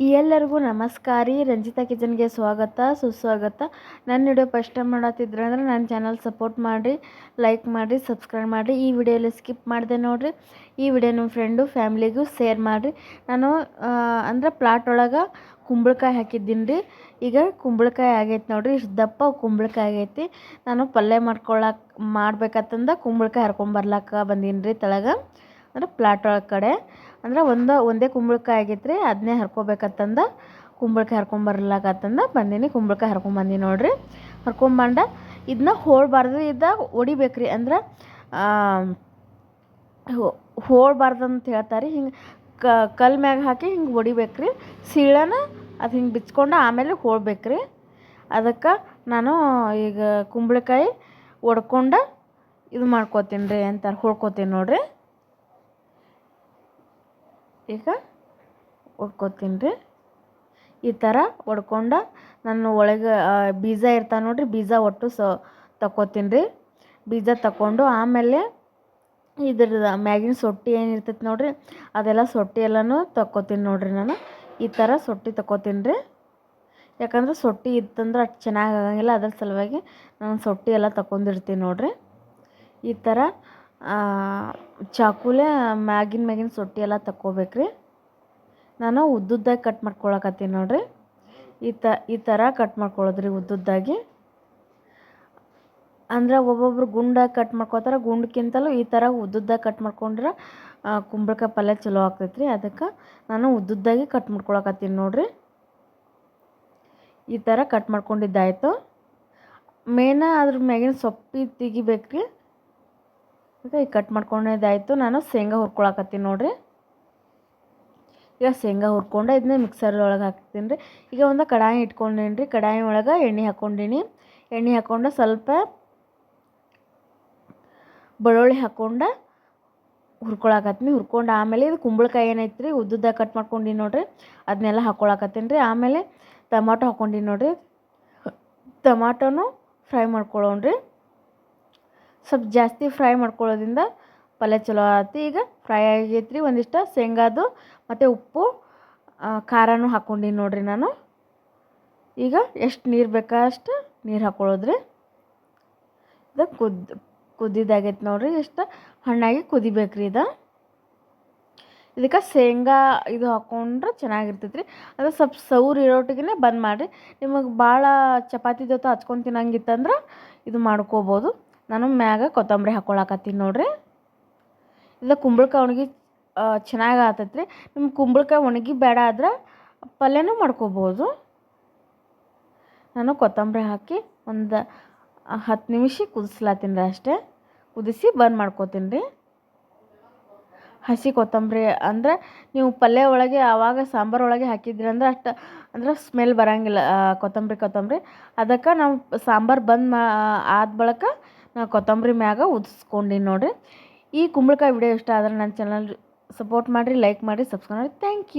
ಎಲ್ಲರಿಗೂ ನಮಸ್ಕಾರ. ರೀ ರಂಜಿತಾ ಕಿಚನ್ಗೆ ಸ್ವಾಗತ, ಸುಸ್ವಾಗತ. ನನ್ನ ವಿಡಿಯೋ ಫಸ್ಟ್ ಟೈಮ್ ಮಾಡತ್ತಿದ್ರೆ ಅಂದ್ರೆ ನನ್ನ ಚಾನಲ್ ಸಪೋರ್ಟ್ ಮಾಡಿರಿ, ಲೈಕ್ ಮಾಡಿರಿ, ಸಬ್ಸ್ಕ್ರೈಬ್ ಮಾಡಿರಿ. ಈ ವಿಡಿಯೋಲಿ ಸ್ಕಿಪ್ ಮಾಡಿದೆ ನೋಡಿರಿ. ಈ ವಿಡಿಯೋ ನಿಮ್ಮ ಫ್ರೆಂಡು, ಫ್ಯಾಮಿಲಿಗೂ ಶೇರ್ ಮಾಡಿರಿ. ನಾನು ಅಂದ್ರೆ ಪ್ಲಾಟ್ ಒಳಗೆ ಕುಂಬಳಕಾಯಿ ಹಾಕಿದ್ದೀನಿ ರೀ. ಈಗ ಕುಂಬಳಕಾಯಿ ಆಗೈತೆ ನೋಡಿರಿ. ಇಷ್ಟು ದಪ್ಪ ಕುಂಬಳಕಾಯಿ ಆಗೈತಿ. ನಾನು ಪಲ್ಯ ಮಾಡ್ಕೊಳಕ್, ಮಾಡ್ಬೇಕಂತಂದ ಕುಂಬಳಕಾಯಿ ಹರ್ಕೊಂಬರ್ಲಾಕ ಬಂದೀನಿ ರೀ ತಳಗ. ಅಂದ್ರೆ ಪ್ಲಾಟ್ ಒಳಗೆ ಕಡೆ. ಅಂದ್ರೆ ಒಂದು, ಒಂದೇ ಕುಂಬಳಕಾಯಿ ಆಗೈತೆ ರೀ ಅದನ್ನೇ ಹರ್ಕೋಬೇಕಂತಂದ ಕುಂಬಳಕಾಯಿ ಹರ್ಕೊಂಬರ್ಲಾಕತ್ತಂದ ಬಂದೀನಿ, ಕುಂಬಳಕಾಯಿ ಹರ್ಕೊಂಬಂದೀನಿ ನೋಡಿರಿ. ಹರ್ಕೊಂಬಂಡ ಇದನ್ನ ಹೋಳ್ಬಾರ್ದು ಇದ್ದಾಗ ಹೊಡಿಬೇಕ್ರಿ ಅಂದ್ರೆ ಹೋಳ್ಬಾರ್ದು ಅಂತ ಹೇಳ್ತಾರೆ. ಹಿಂಗೆ ಕಲ್ ಮ್ಯಾಗ ಹಾಕಿ ಹಿಂಗೆ ಹೊಡಿಬೇಕ್ರಿ ಸೀಳನ ಅದು ಹಿಂಗೆ ಬಿಚ್ಕೊಂಡು ಆಮೇಲೆ ಹೋಳ್ಬೇಕ್ರಿ. ಅದಕ್ಕೆ ನಾನು ಈಗ ಕುಂಬಳಕಾಯಿ ಒಡ್ಕೊಂಡು ಇದು ಮಾಡ್ಕೋತೀನಿ ರೀ ಅಂತಾರೆ, ಹೋಳ್ಕೋತೀನಿ ನೋಡಿರಿ. ಈಗ ಒಡ್ಕೊತೀನಿ ರೀ. ಈ ಥರ ಒಡ್ಕೊಂಡು ನಾನು ಒಳಗೆ ಬೀಜ ಇರ್ತಾವೆ ನೋಡಿರಿ, ಬೀಜ ಒಟ್ಟು ಸ ತಗೋತೀನಿ ರೀ. ಬೀಜ ತಗೊಂಡು ಆಮೇಲೆ ಇದ್ರದ್ದು ಮ್ಯಾಗಿನ ಸೊಟ್ಟಿ ಏನಿರ್ತೈತೆ ನೋಡಿರಿ, ಅದೆಲ್ಲ ಸೊಟ್ಟಿ ಎಲ್ಲನೂ ತಗೋತೀನಿ ನೋಡಿರಿ ನಾನು. ಈ ಥರ ಸೊಟ್ಟಿ ತಗೋತೀನಿ ರೀ. ಯಾಕಂದ್ರೆ ಸೊಟ್ಟಿ ಇತ್ತಂದ್ರೆ ಅಷ್ಟು ಚೆನ್ನಾಗಿ ಆಗಂಗಿಲ್ಲ ಅದ್ರ ಸಲುವಾಗಿ ನಾನು ಸೊಟ್ಟಿ ಎಲ್ಲ ತಗೊಂಡಿರ್ತೀನಿ ನೋಡಿರಿ. ಈ ಥರ ಚಾಕುಲೇ ಮ್ಯಾಗಿನ ಮ್ಯಾಗಿನ ಸೊಟ್ಟಿ ಎಲ್ಲ ತಕ್ಕೋಬೇಕ್ರಿ. ನಾನು ಉದ್ದುದ್ದಾಗಿ ಕಟ್ ಮಾಡ್ಕೊಳಕತ್ತೀನಿ ನೋಡಿರಿ. ಈ ತ, ಈ ಥರ ಕಟ್ ಮಾಡ್ಕೊಳ್ಳೋದ್ರಿ ಉದ್ದುದ್ದಾಗಿ. ಅಂದ್ರೆ ಒಬ್ಬೊಬ್ರು ಗುಂಡಾಗಿ ಕಟ್ ಮಾಡ್ಕೋತಾರೆ ಗುಂಡ್ಕಿಂತಲೂ ಈ ಥರ ಉದ್ದುದ್ದಾಗಿ ಕಟ್ ಮಾಡ್ಕೊಂಡ್ರೆ ಕುಂಬಳಕಾಯಿ ಪಲ್ಯ ಚಲೋ ಆಗ್ತೈತೆ ರೀ ಅದಕ್ಕೆ ನಾನು ಉದ್ದುದ್ದಾಗಿ ಕಟ್ ಮಾಡ್ಕೊಳಕತ್ತೀನಿ ನೋಡಿರಿ. ಈ ಥರ ಕಟ್ ಮಾಡ್ಕೊಂಡಿದ್ದಾಯಿತು. ಮೇನ ಅದ್ರ ಮ್ಯಾಗಿನ ಸೊಪ್ಪಿ ತೆಗಿಬೇಕು ರೀ ಈಗ ಕಟ್ ಮಾಡ್ಕೊಂಡಿದ್ದಾಯಿತು ನಾನು ಶೇಂಗಾ ಹುರ್ಕೊಳಕತ್ತೀನಿ ನೋಡಿರಿ. ಈಗ ಶೇಂಗಾ ಹುರ್ಕೊಂಡು ಇದನ್ನ ಮಿಕ್ಸರ್ ಒಳಗೆ ಹಾಕ್ತೀನಿ ರೀ. ಈಗ ಒಂದು ಕಡಾಯಿ ಇಟ್ಕೊಂಡೀನಿ ರೀ. ಕಡಾಯಿ ಒಳಗೆ ಎಣ್ಣೆ ಹಾಕ್ಕೊಂಡೀನಿ ಎಣ್ಣೆ ಹಾಕ್ಕೊಂಡು ಸ್ವಲ್ಪ ಬೆಳ್ಳುಳ್ಳಿ ಹಾಕ್ಕೊಂಡು ಹುರ್ಕೊಳಕತ್ತೀನಿ. ಹುರ್ಕೊಂಡು ಆಮೇಲೆ ಇದು ಕುಂಬಳಕಾಯಿ ಏನೈತೆ ರೀ ಉದ್ದುದ್ದಾಗ ಕಟ್ ಮಾಡ್ಕೊಂಡೀನಿ ನೋಡಿರಿ. ಅದನ್ನೆಲ್ಲ ಹಾಕ್ಕೊಳಕತ್ತೀನಿ ರೀ. ಆಮೇಲೆ ಟಮಾಟೊ ಹಾಕ್ಕೊಂಡಿನಿ ನೋಡಿರಿ. ಟಮಾಟೊನು ಫ್ರೈ ಮಾಡ್ಕೊಳ್ಳೋಣ ರೀ ಸ್ವಲ್ಪ ಜಾಸ್ತಿ ಫ್ರೈ ಮಾಡ್ಕೊಳ್ಳೋದ್ರಿಂದ ಪಲ್ಯ ಚಲೋ ಆಯ್ತು ಈಗ ಫ್ರೈ ಆಗೈತ್ರಿ, ಒಂದಿಷ್ಟು ಶೇಂಗಾದು ಮತ್ತು ಉಪ್ಪು ಖಾರನೂ ಹಾಕ್ಕೊಂಡಿನಿ ನೋಡಿರಿ ನಾನು. ಈಗ ಎಷ್ಟು ನೀರು ಬೇಕಾ ಅಷ್ಟು ನೀರು ಹಾಕ್ಕೊಳ್ಳೋದ್ರಿ ಇದು ಕುದ್ದು ಕುದ್ದಿದ್ದಾಗೈತೆ ನೋಡಿರಿ, ಎಷ್ಟು ಹಣ್ಣಾಗಿ ಕುದಿಬೇಕ್ರಿ ಇದು. ಇದಕ್ಕೆ ಶೇಂಗಾ ಇದು ಹಾಕ್ಕೊಂಡ್ರೆ ಚೆನ್ನಾಗಿರ್ತೈತೆ ರೀ ಅದು ಸ್ವಲ್ಪ ಸೌರು ಇರೋಟಿಗೆ ಬಂದ್ ಮಾಡಿರಿ. ನಿಮಗೆ ಭಾಳ ಚಪಾತಿ ಜೊತೆ ಹಚ್ಕೊಂಡು ತಿನ್ನಂಗಿತ್ತಂದ್ರೆ ಇದು ಮಾಡ್ಕೋಬೋದು. ನಾನು ಮ್ಯಾಗ ಕೊತ್ತಂಬರಿ ಹಾಕ್ಕೊಳಕತ್ತೀನಿ ನೋಡ್ರಿ. ಇದು ಕುಂಬಳಕಾಯಿ ಒಣಗಿ ಚೆನ್ನಾಗಿ ಆತೈತೆ ರೀ ನಿಮ್ಮ ಕುಂಬಳಕಾಯಿ ಒಣಗಿ ಬೇಡ ಆದ್ರೆ ಪಲ್ಯನೂ ಮಾಡ್ಕೋಬೋದು. ನಾನು ಕೊತ್ತಂಬರಿ ಹಾಕಿ ಒಂದು ಹತ್ತು ನಿಮಿಷ ಕುದಿಸ್ಲಾತೀನಿ ರೀ ಅಷ್ಟೇ. ಕುದಿಸಿ ಬಂದ್ ಮಾಡ್ಕೋತೀನಿ ರೀ. ಹಸಿ ಕೊತ್ತಂಬರಿ ಅಂದ್ರೆ ನೀವು ಪಲ್ಯ ಒಳಗೆ ಆವಾಗ ಸಾಂಬಾರು ಒಳಗೆ ಹಾಕಿದ್ರಿ ಅಂದ್ರೆ ಅಷ್ಟು, ಅಂದ್ರೆ ಸ್ಮೆಲ್ ಬರೋಂಗಿಲ್ಲ ಕೊತ್ತಂಬರಿ ಕೊತ್ತಂಬರಿ. ಅದಕ್ಕೆ ನಾವು ಸಾಂಬಾರು ಬಂದ್ ಮಾ ಆದ ಬಳಿಕ ನಾನು ಕೊತ್ತಂಬರಿ ಮ್ಯಾಗ ಉದಿಸ್ಕೊಂಡೀನಿ ನೋಡಿರಿ. ಈ ಕುಂಬಳಕಾಯಿ ವಿಡಿಯೋ ಇಷ್ಟ ಆದ್ರೆ ನನ್ನ ಚಾನಲ್ ಸಪೋರ್ಟ್ ಮಾಡಿರಿ ಲೈಕ್ ಮಾಡಿ ಸಬ್ಸ್ಕ್ರೈಬ್ ಮಾಡಿ ಥ್ಯಾಂಕ್ ಯು